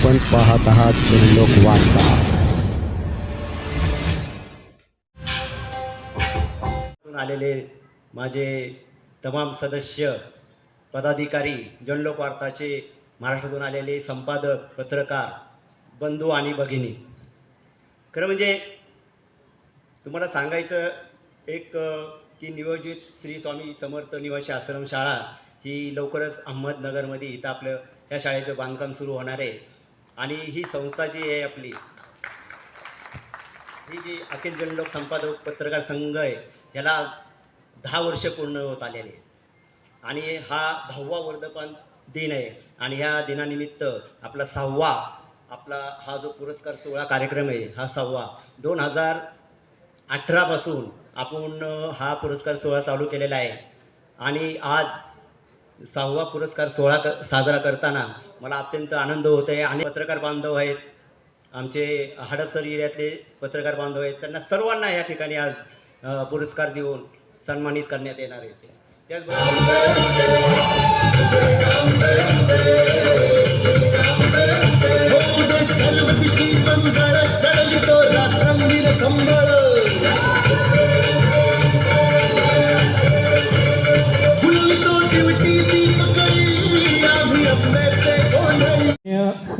आपण पाहत आहात लोक वार्ता. आलेले माझे तमाम सदस्य पदाधिकारी जनलोक वार्ताचे महाराष्ट्रातून आलेले संपादक पत्रकार बंधू आणि भगिनी. खरं म्हणजे तुम्हाला सांगायचं एक की नियोजित श्री स्वामी समर्थ निवासी आश्रमशाळा ही लवकरच अहमदनगरमध्ये इथं आपलं ह्या शाळेचं बांधकाम सुरू होणार आहे. आणि ही संस्था जी आहे आपली ही जी अखिल जनलोक संपादक पत्रकार संघ आहे याला आज दहा वर्ष पूर्ण होत आलेले आहेत आणि हा दहावा वर्धपान दिन आहे. आणि ह्या दिनानिमित्त आपला सहावा आपला हा जो पुरस्कार सोहळा कार्यक्रम आहे हा सहावा. दोन हजार अठरापासून आपण हा पुरस्कार सोहळा चालू केलेला आहे. आणि आज सहावा पुरस्कार सोहळा क साजरा करताना मला अत्यंत आनंद होत आहे. आणि पत्रकार बांधव आहेत. आमचे हडपसर एरियातले पत्रकार बांधव आहेत. त्यांना सर्वांना या ठिकाणी आज पुरस्कार देऊन सन्मानित करण्यात येणार आहे. त्याचबरोबर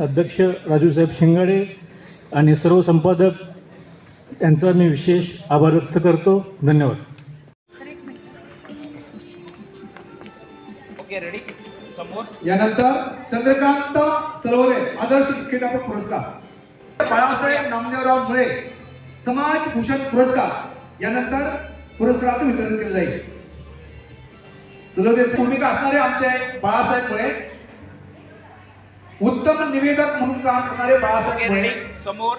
अध्यक्ष राजूसाहेब शिंगाडे आणि सर्व संपादक त्यांचा मी विशेष आभार व्यक्त करतो. धन्यवाद. यानंतर चंद्रकांत सरोवरे आदर्श मुख्याध्यापक पुरस्कार. बाळासाहेब नामदेवराव मुळे समाज भूषण पुरस्कार. यानंतर पुरस्काराचं वितरण केलं जाईल. भूमिका असणारे आमचे बाळासाहेब मुळे उत्तम निवेदक म्हणून काम करणारे बाळासाहेब मुळे. समोर.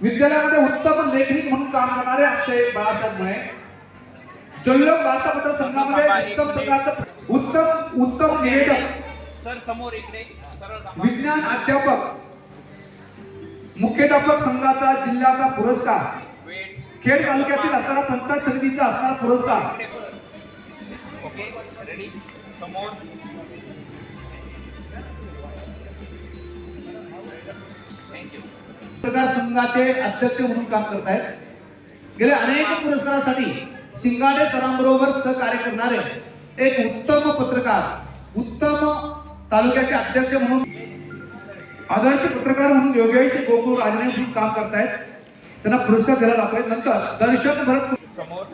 विद्यालयामध्ये उत्तम लेखनिक म्हणून काम करणारे आमचे बाळासाहेब मुळे. जल्लोक वार्तापत्र संघामध्ये उत्तम प्रकारचं उत्तम उत्तम निवेदक. सर समोर इकडे. विज्ञान अध्यापक मुख्याध्यापक संघाचा जिल्ह्याचा पुरस्कार. खेड तालुक्यातील असणारा पंचायत समितीचा असणारा पुरस्कार. ओके रेडी समोर. थँक्यू पत्रकार संघाचे अध्यक्ष म्हणून काम करत आहेत गेल्या अनेक पुरस्कारासाठी शिंगाडे सरांबरोबर सहकार्य करणारे एक उत्तम पत्रकार उत्तम तालुक्याचे अध्यक्ष म्हणून आदर्श पत्रकार म्हणून योगेश गोकुळ राजने म्हणून काम करतायत. त्यांना पुरस्कार दिला जातोय नंतर दर्शन भरत समोर.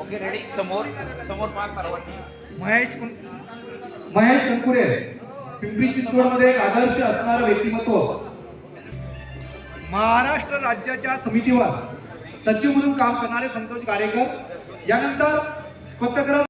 ओके रेडी समोर. समोर पहा सर्वांनी. महेश महेश कंकुरे पिंपरी चिंचवडमध्ये एक आदर्श असणारं व्यक्तिमत्व महाराष्ट्र राज्याच्या समितीवर सचिव म्हणून काम करणारे संतोष गाडेकर यानंतर पत्रकार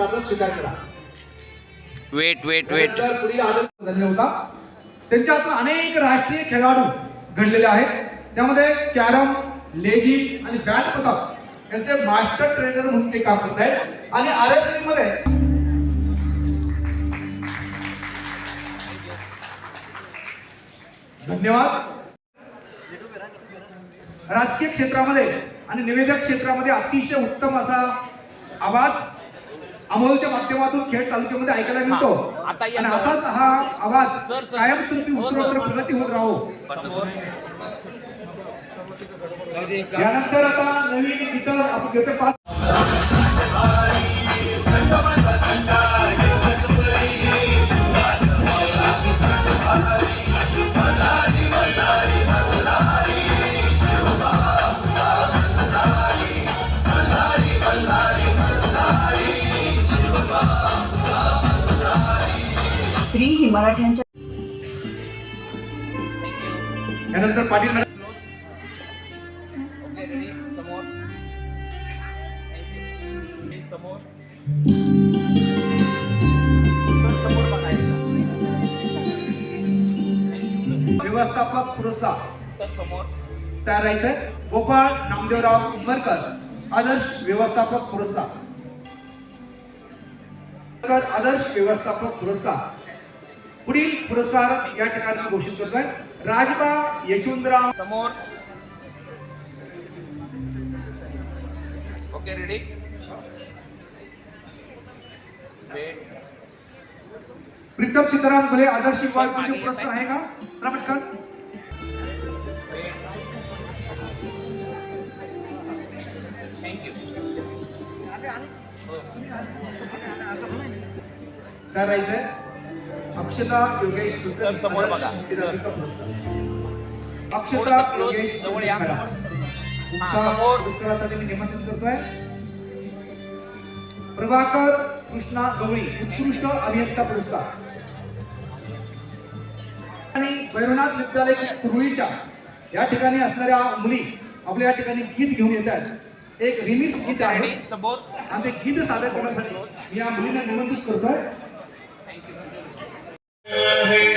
पुरस्काराचा स्वीकार करा. वेट वेट वेट पुढील आदर्श झालेला होता. त्यांच्यातून अनेक राष्ट्रीय खेळाडू घडलेले आहेत. त्यामध्ये कॅरम लेझी आणि बॅट पथक यांचे मास्टर ट्रेनर म्हणून ते काम करत आहेत. आणि आर एसमध्ये धन्यवाद. राजकीय क्षेत्रामध्ये आणि निवेदक क्षेत्रामध्ये अतिशय उत्तम असा आवाज अमोलच्या माध्यमातून खेड तालुक्यामध्ये ऐकायला मिळतो आणि असाच हा आवाज. कायमस्वरूपी हो, उत्तरोत्तर. प्रगती होत राहो यानंतर आता नवीन गीतं आपण घेतो पाच सर समोर व्यवस्थापक पुरस्कार. समोर तयार राहायचंय. गोपाळ नामदेवराव उमरकर आदर्श व्यवस्थापक पुरस्कार. आदर्श व्यवस्थापक पुरस्कार. पुढील पुरस्कार या ठिकाणी घोषित करतोय. राजबा यशवंतराव. समोर. ओके रेडी प्रीतम सीताराम खुले आदर्श पुरस्कार आहे का? चला पटकन. तयार राहायचंय? अक्षता योगेश सर, समोर बघा. अक्षता योगेश जवळ या. समोर. मी निमंत्रण करतोय. प्रभाकर कृष्णा गवळी उत्कृष्ट अभियंता पुरस्कार. आणि भैरवनाथ विद्यालय कुरळीच्या या ठिकाणी असणाऱ्या मुली आपल्या या ठिकाणी गीत घेऊन येत आहेत. एक रिमिक्स गीत आहे. आणि ते गीत सादर करण्यासाठी या मुलींना निमंत्रित करतोय. Yeah.